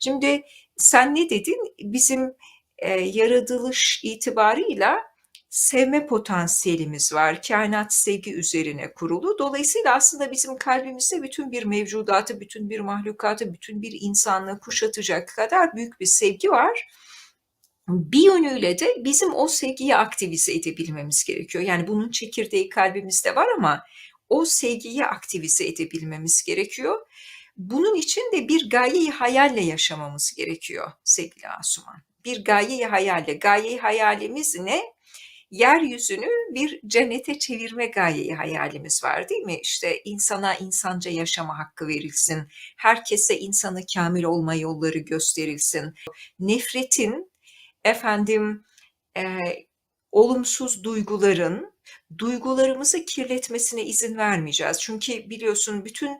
Şimdi sen ne dedin? Bizim e, yaratılış itibarıyla sevme potansiyelimiz var. Kainat sevgi üzerine kurulu. Dolayısıyla aslında bizim kalbimizde bütün bir mevcudatı, bütün bir mahlukatı, bütün bir insanlığı kuşatacak kadar büyük bir sevgi var. Bir yönüyle de bizim o sevgiyi aktivize edebilmemiz gerekiyor. Yani bunun çekirdeği kalbimizde var ama o sevgiyi aktivize edebilmemiz gerekiyor. Bunun için de bir gayeyi hayalle yaşamamız gerekiyor sevgili Asuman. Bir gayeyi hayalle. Gayeyi hayalimiz ne? Yeryüzünü bir cennete çevirme gayeyi hayalimiz var değil mi? İşte insana insanca yaşama hakkı verilsin. Herkese insanı kamil olma yolları gösterilsin. Nefretin, efendim, e, olumsuz duyguların duygularımızı kirletmesine izin vermeyeceğiz. Çünkü biliyorsun bütün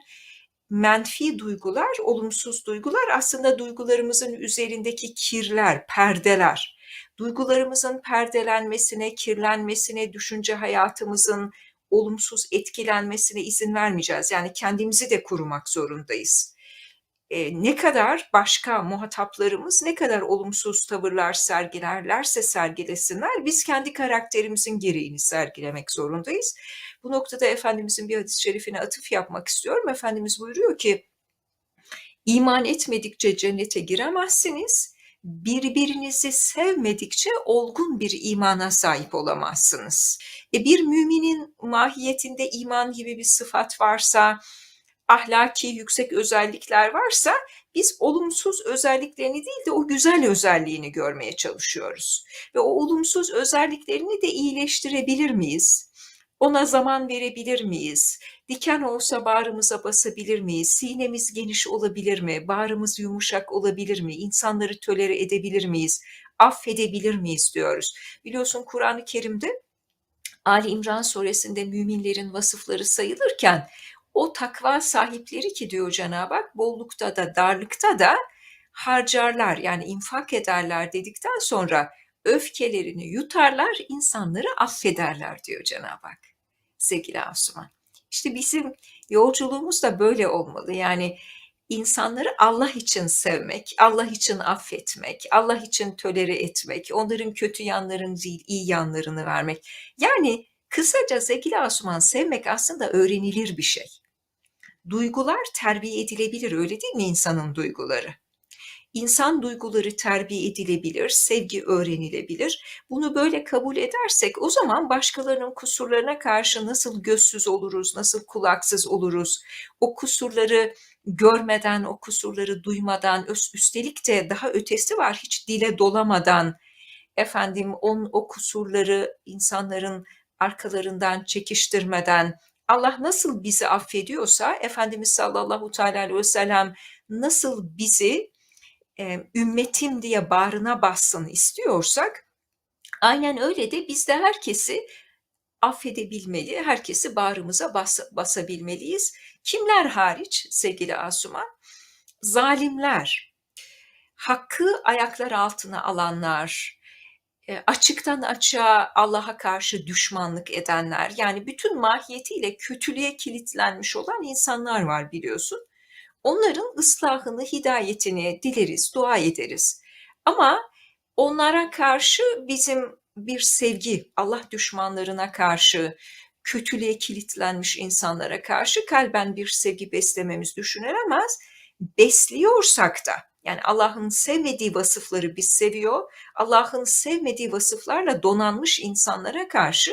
menfi duygular, olumsuz duygular aslında duygularımızın üzerindeki kirler, perdeler. Duygularımızın perdelenmesine, kirlenmesine, düşünce hayatımızın olumsuz etkilenmesine izin vermeyeceğiz. Yani kendimizi de korumak zorundayız e, ne kadar başka muhataplarımız ne kadar olumsuz tavırlar sergilerlerse sergilesinler biz kendi karakterimizin gereğini sergilemek zorundayız. Bu noktada Efendimizin bir hadis-i şerifine atıf yapmak istiyorum. Efendimiz buyuruyor ki iman etmedikçe cennete giremezsiniz. Birbirinizi sevmedikçe olgun bir imana sahip olamazsınız. E bir müminin mahiyetinde iman gibi bir sıfat varsa, ahlaki yüksek özellikler varsa biz olumsuz özelliklerini değil de o güzel özelliğini görmeye çalışıyoruz. Ve o olumsuz özelliklerini de iyileştirebilir miyiz? Ona zaman verebilir miyiz? Diken olsa bağrımıza basabilir miyiz? Sinemiz geniş olabilir mi? Bağrımız yumuşak olabilir mi? İnsanları tölere edebilir miyiz? Affedebilir miyiz diyoruz. Biliyorsun Kur'an-ı Kerim'de Ali İmran suresinde müminlerin vasıfları sayılırken o takva sahipleri ki diyor Cenab-ı Hak bollukta da darlıkta da harcarlar yani infak ederler dedikten sonra öfkelerini yutarlar, insanları affederler diyor Cenab-ı Hak. Sevgili Asuman. İşte bizim yolculuğumuz da böyle olmalı. Yani insanları Allah için sevmek, Allah için affetmek, Allah için tölere etmek, onların kötü yanlarını değil iyi yanlarını vermek. Yani kısaca sevgili Asuman sevmek aslında öğrenilir bir şey. Duygular terbiye edilebilir öyle değil mi insanın duyguları? İnsan duyguları terbiye edilebilir, sevgi öğrenilebilir. Bunu böyle kabul edersek o zaman başkalarının kusurlarına karşı nasıl gözsüz oluruz, nasıl kulaksız oluruz? O kusurları görmeden, o kusurları duymadan, üstelik de daha ötesi var hiç dile dolamadan efendim on, o kusurları insanların arkalarından çekiştirmeden Allah nasıl bizi affediyorsa Efendimiz sallallahu teala aleyhi ve sellem nasıl bizi e, ümmetim diye bağrına bassın istiyorsak aynen öyle de biz de herkesi affedebilmeli, herkesi bağrımıza bas, basabilmeliyiz. Kimler hariç sevgili Asuman? Zalimler, hakkı ayaklar altına alanlar, açıktan açığa Allah'a karşı düşmanlık edenler yani bütün mahiyetiyle kötülüğe kilitlenmiş olan insanlar var biliyorsun. Onların ıslahını, hidayetini dileriz, dua ederiz. Ama onlara karşı bizim bir sevgi, Allah düşmanlarına karşı, kötülüğe kilitlenmiş insanlara karşı kalben bir sevgi beslememiz düşünülemez. Besliyorsak da yani Allah'ın sevmediği vasıfları biz seviyor. Allah'ın sevmediği vasıflarla donanmış insanlara karşı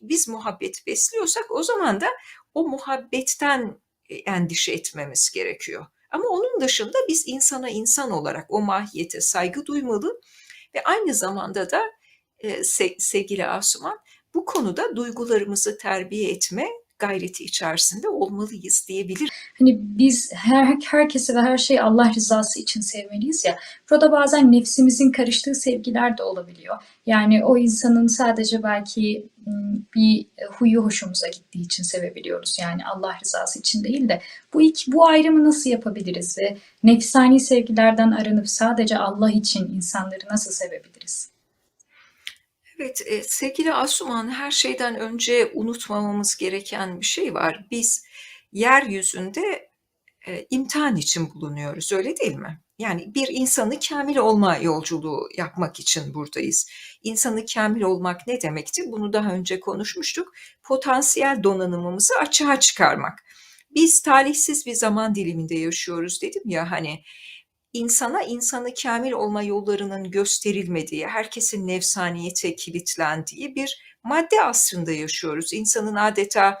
biz muhabbet besliyorsak o zaman da o muhabbetten endişe etmemiz gerekiyor. Ama onun dışında biz insana insan olarak o mahiyete saygı duymalı ve aynı zamanda da e, sevgili Asuman bu konuda duygularımızı terbiye etme gayreti içerisinde olmalıyız diyebilirim. Hani biz her herkesi ve her şeyi Allah rızası için sevmeliyiz ya. Burada bazen nefsimizin karıştığı sevgiler de olabiliyor. Yani o insanın sadece belki bir huyu hoşumuza gittiği için sevebiliyoruz. Yani Allah rızası için değil de bu iki bu ayrımı nasıl yapabiliriz ve nefsani sevgilerden arınıp sadece Allah için insanları nasıl sevebiliriz? Evet, eee, sevgili Asuman, her şeyden önce unutmamamız gereken bir şey var. Biz yeryüzünde, eee, imtihan için bulunuyoruz, öyle değil mi? Yani bir insanı kamil olma yolculuğu yapmak için buradayız. İnsanı kamil olmak ne demekti? Bunu daha önce konuşmuştuk. Potansiyel donanımımızı açığa çıkarmak. Biz talihsiz bir zaman diliminde yaşıyoruz dedim ya hani insana insanı kamil olma yollarının gösterilmediği, herkesin nefsaniyete kilitlendiği bir madde asrında yaşıyoruz. İnsanın adeta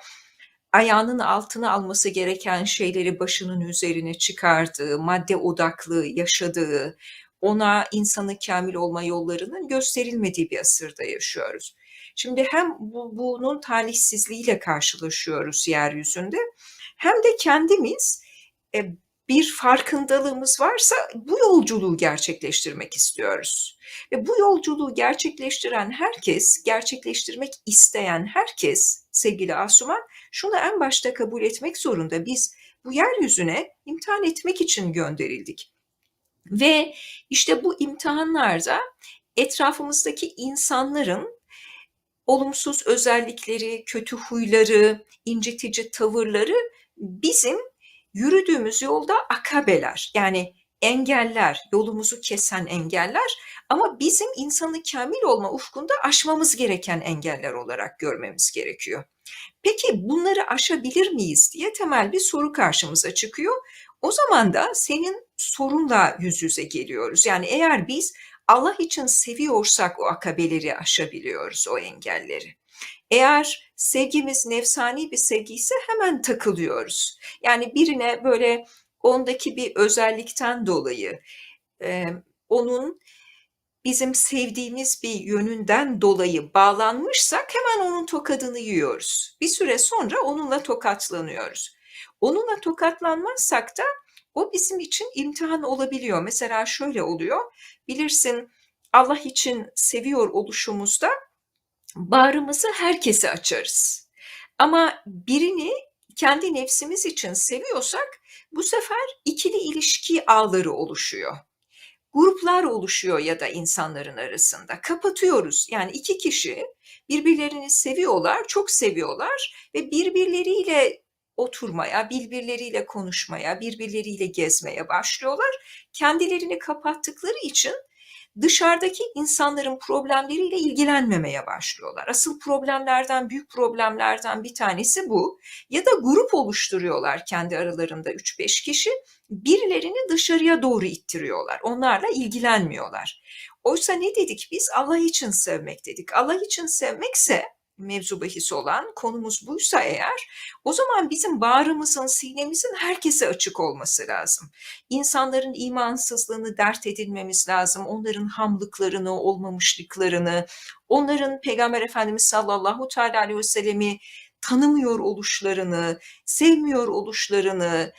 ayağının altına alması gereken şeyleri başının üzerine çıkardığı, madde odaklı yaşadığı, ona insanı kamil olma yollarının gösterilmediği bir asırda yaşıyoruz. Şimdi hem bu, bunun talihsizliğiyle karşılaşıyoruz yeryüzünde hem de kendimiz e, bir farkındalığımız varsa bu yolculuğu gerçekleştirmek istiyoruz. Ve bu yolculuğu gerçekleştiren herkes, gerçekleştirmek isteyen herkes sevgili Asuman şunu en başta kabul etmek zorunda. Biz bu yeryüzüne imtihan etmek için gönderildik. Ve işte bu imtihanlarda etrafımızdaki insanların olumsuz özellikleri, kötü huyları, incitici tavırları bizim yürüdüğümüz yolda akabeler yani engeller, yolumuzu kesen engeller ama bizim insanı kamil olma ufkunda aşmamız gereken engeller olarak görmemiz gerekiyor. Peki bunları aşabilir miyiz diye temel bir soru karşımıza çıkıyor. O zaman da senin sorunla yüz yüze geliyoruz. Yani eğer biz Allah için seviyorsak o akabeleri aşabiliyoruz, o engelleri. Eğer sevgimiz nefsani bir sevgi ise hemen takılıyoruz. Yani birine böyle ondaki bir özellikten dolayı e, onun bizim sevdiğimiz bir yönünden dolayı bağlanmışsak hemen onun tokadını yiyoruz. Bir süre sonra onunla tokatlanıyoruz. Onunla tokatlanmazsak da o bizim için imtihan olabiliyor. Mesela şöyle oluyor. Bilirsin Allah için seviyor oluşumuzda bağrımızı herkese açarız. Ama birini kendi nefsimiz için seviyorsak bu sefer ikili ilişki ağları oluşuyor. Gruplar oluşuyor ya da insanların arasında. Kapatıyoruz. Yani iki kişi birbirlerini seviyorlar, çok seviyorlar ve birbirleriyle oturmaya, birbirleriyle konuşmaya, birbirleriyle gezmeye başlıyorlar. Kendilerini kapattıkları için dışarıdaki insanların problemleriyle ilgilenmemeye başlıyorlar. Asıl problemlerden, büyük problemlerden bir tanesi bu. Ya da grup oluşturuyorlar kendi aralarında 3-5 kişi. Birilerini dışarıya doğru ittiriyorlar. Onlarla ilgilenmiyorlar. Oysa ne dedik biz? Allah için sevmek dedik. Allah için sevmekse mevzu bahis olan konumuz buysa eğer o zaman bizim bağrımızın, sinemizin herkese açık olması lazım. İnsanların imansızlığını dert edilmemiz lazım. Onların hamlıklarını, olmamışlıklarını, onların Peygamber Efendimiz sallallahu teala aleyhi ve sellemi tanımıyor oluşlarını, sevmiyor oluşlarını,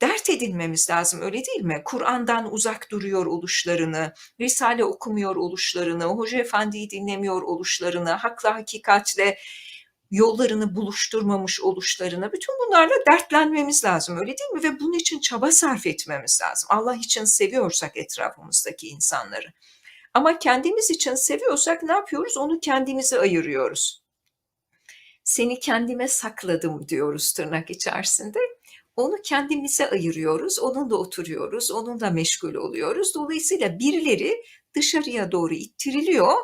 dert edinmemiz lazım öyle değil mi? Kur'an'dan uzak duruyor oluşlarını, Risale okumuyor oluşlarını, Hoca Efendi'yi dinlemiyor oluşlarını, hakla hakikatle yollarını buluşturmamış oluşlarını, bütün bunlarla dertlenmemiz lazım öyle değil mi? Ve bunun için çaba sarf etmemiz lazım. Allah için seviyorsak etrafımızdaki insanları. Ama kendimiz için seviyorsak ne yapıyoruz? Onu kendimize ayırıyoruz. Seni kendime sakladım diyoruz tırnak içerisinde onu kendimize ayırıyoruz, onunla oturuyoruz, onunla meşgul oluyoruz. Dolayısıyla birileri dışarıya doğru ittiriliyor,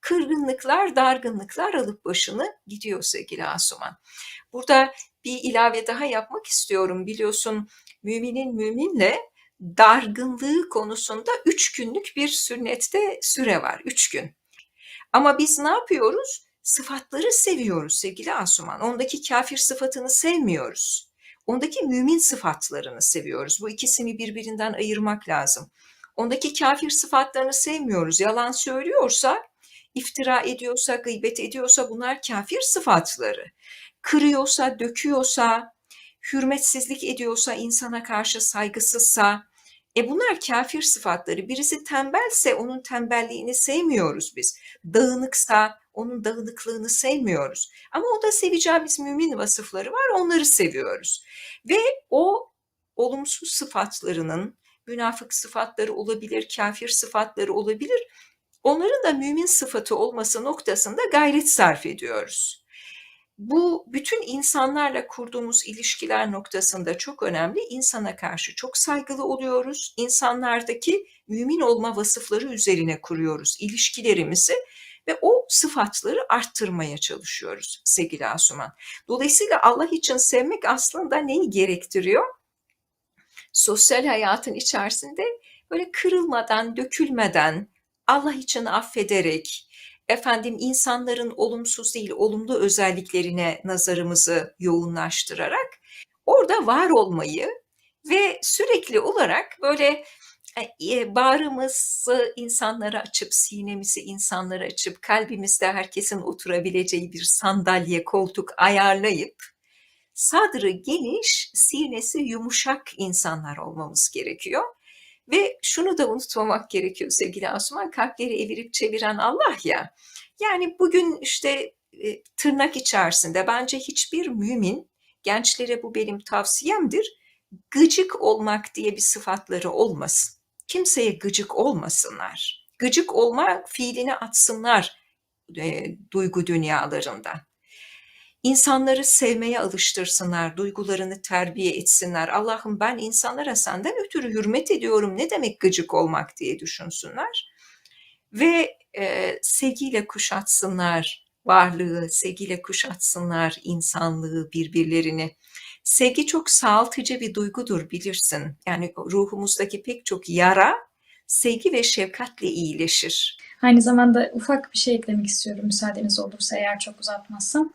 kırgınlıklar, dargınlıklar alıp başını gidiyor sevgili Asuman. Burada bir ilave daha yapmak istiyorum. Biliyorsun müminin müminle dargınlığı konusunda üç günlük bir sünnette süre var. Üç gün. Ama biz ne yapıyoruz? Sıfatları seviyoruz sevgili Asuman. Ondaki kafir sıfatını sevmiyoruz ondaki mümin sıfatlarını seviyoruz. Bu ikisini birbirinden ayırmak lazım. Ondaki kafir sıfatlarını sevmiyoruz. Yalan söylüyorsa, iftira ediyorsa, gıybet ediyorsa bunlar kafir sıfatları. Kırıyorsa, döküyorsa, hürmetsizlik ediyorsa, insana karşı saygısızsa, e bunlar kafir sıfatları. Birisi tembelse onun tembelliğini sevmiyoruz biz. Dağınıksa onun dağınıklığını sevmiyoruz. Ama o da seveceğimiz mümin vasıfları var, onları seviyoruz. Ve o olumsuz sıfatlarının, münafık sıfatları olabilir, kafir sıfatları olabilir. Onların da mümin sıfatı olması noktasında gayret sarf ediyoruz. Bu bütün insanlarla kurduğumuz ilişkiler noktasında çok önemli. İnsana karşı çok saygılı oluyoruz. İnsanlardaki mümin olma vasıfları üzerine kuruyoruz ilişkilerimizi ve o sıfatları arttırmaya çalışıyoruz sevgili Asuman. Dolayısıyla Allah için sevmek aslında neyi gerektiriyor? Sosyal hayatın içerisinde böyle kırılmadan, dökülmeden, Allah için affederek, efendim insanların olumsuz değil olumlu özelliklerine nazarımızı yoğunlaştırarak orada var olmayı ve sürekli olarak böyle bağrımızı insanlara açıp, sinemizi insanlara açıp, kalbimizde herkesin oturabileceği bir sandalye, koltuk ayarlayıp, sadrı geniş, sinesi yumuşak insanlar olmamız gerekiyor. Ve şunu da unutmamak gerekiyor sevgili Asuman, kalpleri evirip çeviren Allah ya. Yani bugün işte e, tırnak içerisinde bence hiçbir mümin, gençlere bu benim tavsiyemdir, gıcık olmak diye bir sıfatları olmasın. Kimseye gıcık olmasınlar. Gıcık olma fiilini atsınlar e, duygu dünyalarından. İnsanları sevmeye alıştırsınlar, duygularını terbiye etsinler. Allah'ım ben insanlara senden ötürü hürmet ediyorum. Ne demek gıcık olmak diye düşünsünler. Ve e, sevgiyle kuşatsınlar varlığı, sevgiyle kuşatsınlar insanlığı, birbirlerini. Sevgi çok sağaltıcı bir duygudur bilirsin. Yani ruhumuzdaki pek çok yara sevgi ve şefkatle iyileşir. Aynı zamanda ufak bir şey eklemek istiyorum müsaadeniz olursa eğer çok uzatmazsam.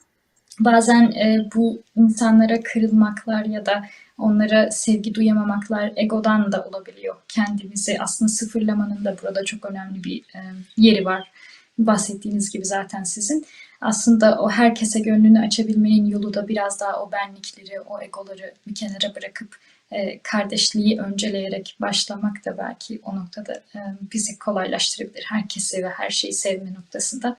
Bazen e, bu insanlara kırılmaklar ya da onlara sevgi duyamamaklar egodan da olabiliyor. Kendimizi aslında sıfırlamanın da burada çok önemli bir e, yeri var. Bahsettiğiniz gibi zaten sizin. Aslında o herkese gönlünü açabilmenin yolu da biraz daha o benlikleri, o egoları bir kenara bırakıp e, kardeşliği önceleyerek başlamak da belki o noktada e, bizi kolaylaştırabilir. Herkesi ve her şeyi sevme noktasında